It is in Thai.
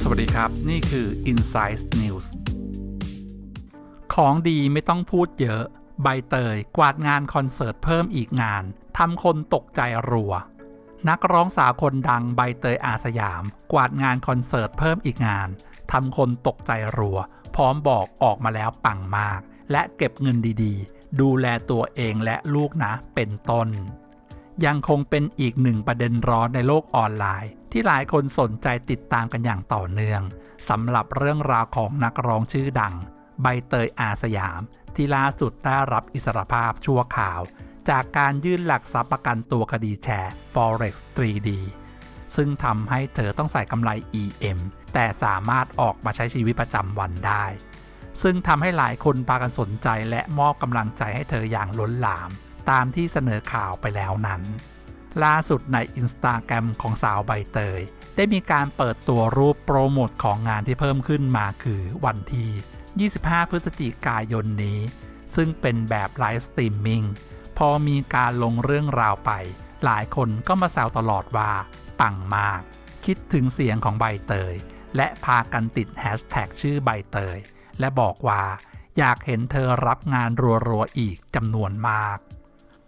สวัสดีครับ นี่คือ Insight News ของดีไม่ต้องพูดเยอะ ใบเตยกวาดงานคอนเสิร์ตเพิ่มอีกงานทำคนตกใจรัว นักร้องสาวคนดังใบเตยอาสยาม กวาดงานคอนเสิร์ตเพิ่มอีกงานทำคนตกใจรัว พร้อมบอกออกมาแล้วปังมาก และเก็บเงินดีๆ ดูแลตัวเองและลูกนะเป็นต้น ยังคงเป็นอีกหนึ่งประเด็นร้อนในโลกออนไลน์ ที่หลายคนสนใจติดตามกันอย่างต่อเนื่องสำหรับเรื่องราวของนักร้องชื่อดัง ใบเตยอาสยาม ที่ล่าสุดได้รับอิสรภาพชั่วคราว จากการยื่นหลักทรัพย์ประกันตัวคดีแชร์ Forex 3D ซึ่งทำให้เธอต้องใส่กำไร EM แต่สามารถออกมาใช้ชีวิตประจำวันได้ ซึ่งทำให้หลายคนพากันสนใจและมอบกำลังใจให้เธออย่างล้นหลาม ตามที่เสนอข่าวไปแล้วนั้น ล่าสุดในอินสตาแกรมของสาวใบเตย ได้มีการเปิดตัวรูปโปรโมทของงานที่เพิ่มขึ้นมาคือวันที่ 25 พฤศจิกายนนี้ ซึ่งเป็นแบบไลฟ์สตรีมมิ่งพอมีการลงเรื่องราวไป หลายคนก็มาแซวตลอดว่า ปังมาก คิดถึงเสียงของใบเตย และพากันติดแฮชแท็กชื่อใบเตย และบอกว่า อยากเห็นเธอรับงานรัวๆอีกจำนวนมาก